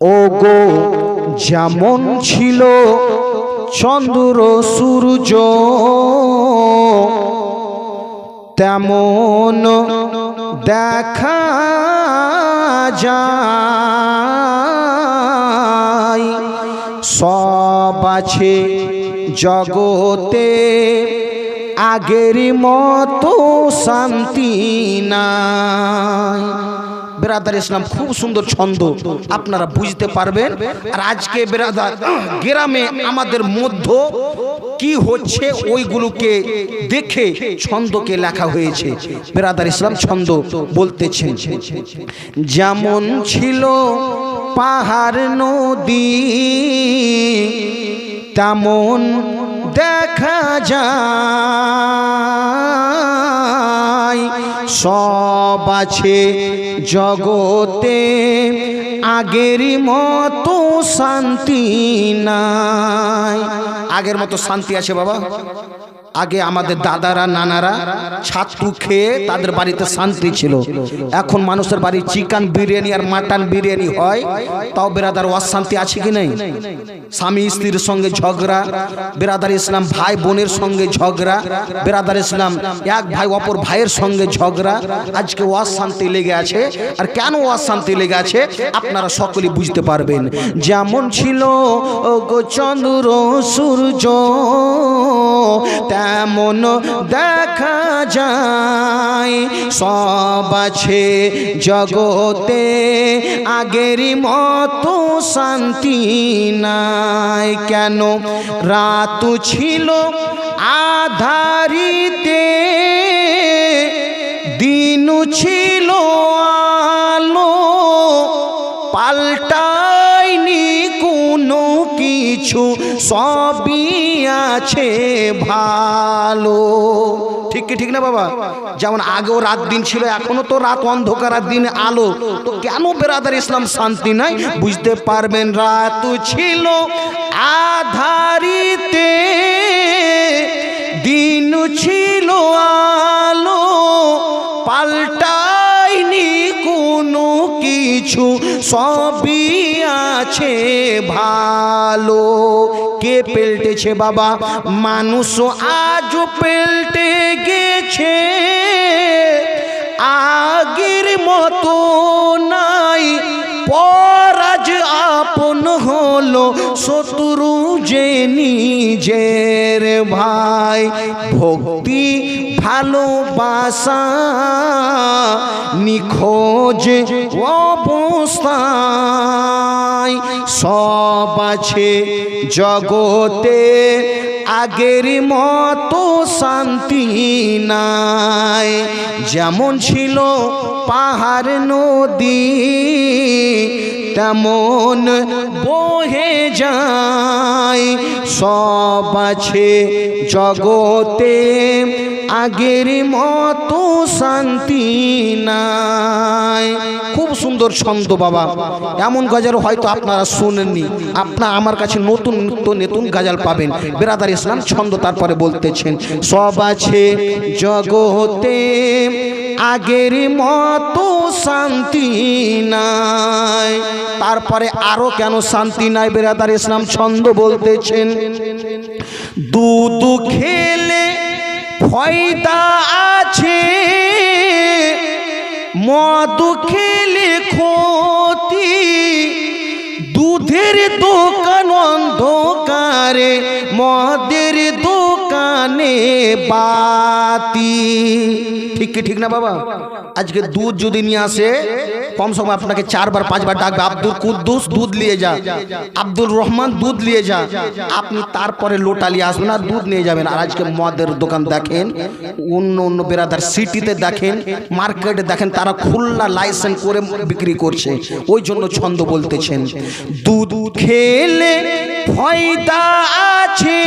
ও গো যেমন ছিল চন্দ্র, সূর্য, তেমন দেখা যায়। সব আছে জগতে, আগের মতো শান্তি নাই। বেরাদার ইসলাম খুব সুন্দর ছন্দ, আপনারা বুঝতে পারবেন। আর আজকে বেরাদার, গ্রামে আমাদের মধ্য কি হচ্ছে ওইগুলোকে দেখে ছন্দকে লেখা হয়েছে। বেরাদার ইসলাম ছন্দ বলতেছেন, যেমন ছিল পাহাড় নদী, তেমন দেখা যায় সব আছে জগতে আগের মতো শান্তি নাই। আগের মতো শান্তি আছে বাবা। আগে আমাদের দাদারা, নানারা ছাতু খেয়ে তাদের বাড়িতে শান্তি ছিল। এখন মানুষের বাড়ি চিকেন বিরিয়ানি আর মাটন বিরিয়ানি হয়। তাও বেরাদার অশান্তি আছে কি নেই? স্বামী স্ত্রীর সঙ্গে ঝগড়া, বেরাদার ইসলাম ভাই বোনের সঙ্গে ঝগড়া, বেরাদার ইসলাম এক ভাই অপর ভাইয়ের সঙ্গে ঝগড়া। আজকে অশান্তি লেগে আছে। আর কেন অশান্তি লেগে আছে? আপনারা সকলেই বুঝতে পারবেন। যেমন ছিল ও গো চন্দ্র, সূর্য তেমন দেখা যায়? সব আছে জগতে, আগের মতো শান্তি নাই। কেন? রাত ছিল আধারিতে, দিন ছিল পাল্টায়নি কোনো কিছু, সবই আছে ভালো। ঠিক ঠিক না বাবা? যেমন আগেও রাত দিন ছিল, এখনও তো রাত অন্ধকার আর দিন আলো। তো কেন বেরাদার ইসলাম শান্তি নাই? বুঝতে পারবেন, রাত ছিল আধারিতে, দিন ছিল আলো কিছু সবই আছে ভালো। কে পেল্টেছে বাবা? মানুষ আজ পেল্টে গেছে। আগের মতো নাই। পরাজ আপন হলো শত্রু যে নিজের ভাই। ভক্তি ভালোবাসা নিখোঁজ অবস্থায় সব আছে জগতে আগের মতো শান্তি নাই। যেমন ছিল পাহাড় নদী তেমন বহে যায়। সব আছে জগতে, আগের মতো শান্তি নাই। খুব সুন্দর ছন্দ বাবা। এমন গজাল হয়তো আপনারা শুনেননি। আপনার আমার কাছে নতুন নতুন গাজাল পাবেন। বেরাদার ইসলাম ছন্দ তারপরে বলতেছেন, সব আছে জগতে, আগের মতো শান্তি নাই। তারপরে আরও কেন শান্তি নাই বেরাদার ইসলাম ছন্দ বলতেছেন? দুধ খেলে ফয়দা আছে, মদ খেলে ক্ষতি, দুধের দোকান অন্ধকারে, মদের দোকানে বাতি। ঠিক কি ঠিক না বাবা? আজকে দুধ যদি নিয়ে আসে, কম সময় আপনাকে চারবার, পাঁচবার ডাকবে, আব্দুল কুদ্দুস, দুধ নিয়ে যা। আব্দুল রহমান, দুধ নিয়ে যা। আপনি তারপরে লোটা নিয়ে আসবেন আর দুধ নিয়ে যাবেন। আর আজকে মদের দোকান দেখেন, অন্য অন্য বেরাদার সিটিতে দেখেন, মার্কেটে দেখেন, তারা খুলনা লাইসেন্স করে বিক্রি করছে। ওই জন্য ছন্দ বলতেছেন, দুধ খেলে ফয়দা আছে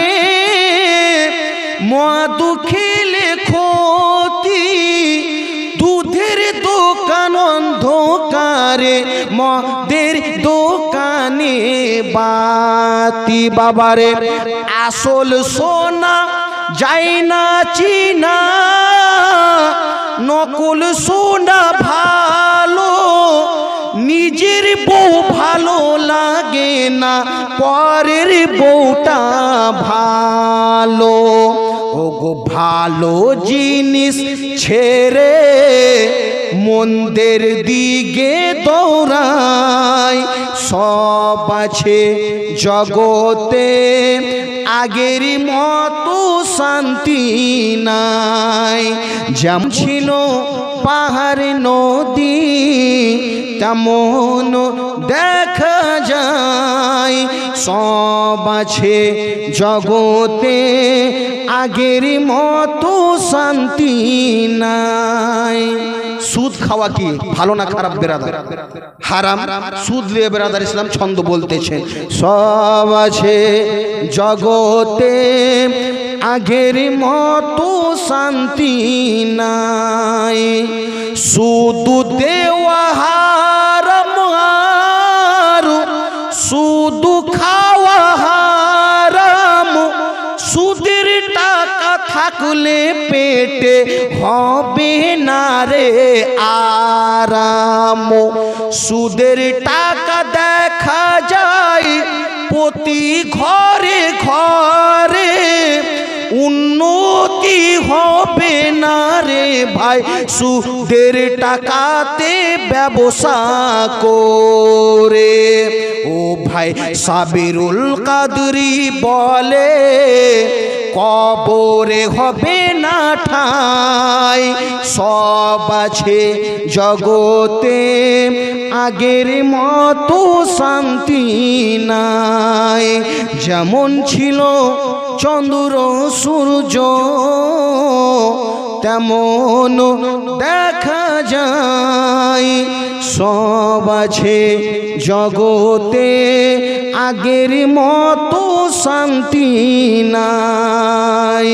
মধু খেলে ক্ষতি, দুধের দোকান অন্ধকারে, মদের দোকানে বাতি বাবারে। আসল সোনা যাই না চিনা, নকল সোনা ভালো, নিজের বউ ভালো না, পরের বউটা ভালো। ও গো ভালো জিনিস ছেড়ে মন্দের দিকে দৌড়ায় সব আছে জগতে আগের মতো শান্তি নাই। যেমন ছিল পাহাড়, নদী, তেমন দেখা যায়। সব আছে জগতে, আগের মতো শান্তি নাই। সুদ খাওয়া কি ভালো না খারাপ বেরাদার? হারাম? সুদ লিয়ে বেরাদার ইসলাম ছন্দ বলতেছেন সব আছে জগতে আগের মতো শান্তি নাই। শুধু দেওয়া হারাম আর শুধু খাওয়া হারাম সুদের টাকা থাকলে পেটে হবে না রে আরাম। সুদের টাকা দেখা যায় প্রতি ঘরে ঘরে। উন্নতি হবে না রে ভাই। সুদের টাকাতে ব্যবসা করে। ও ভাই, সাবিরুল কাদরি বলে, কবরে হবে না ঠাই। সব আছে জগতে, আগের মতো শান্তি নাই। যেমন ছিল চন্দ্র সূর্য তেমন দেখা যায়। সব আছে জগতে আগের মতো শান্তি নাই।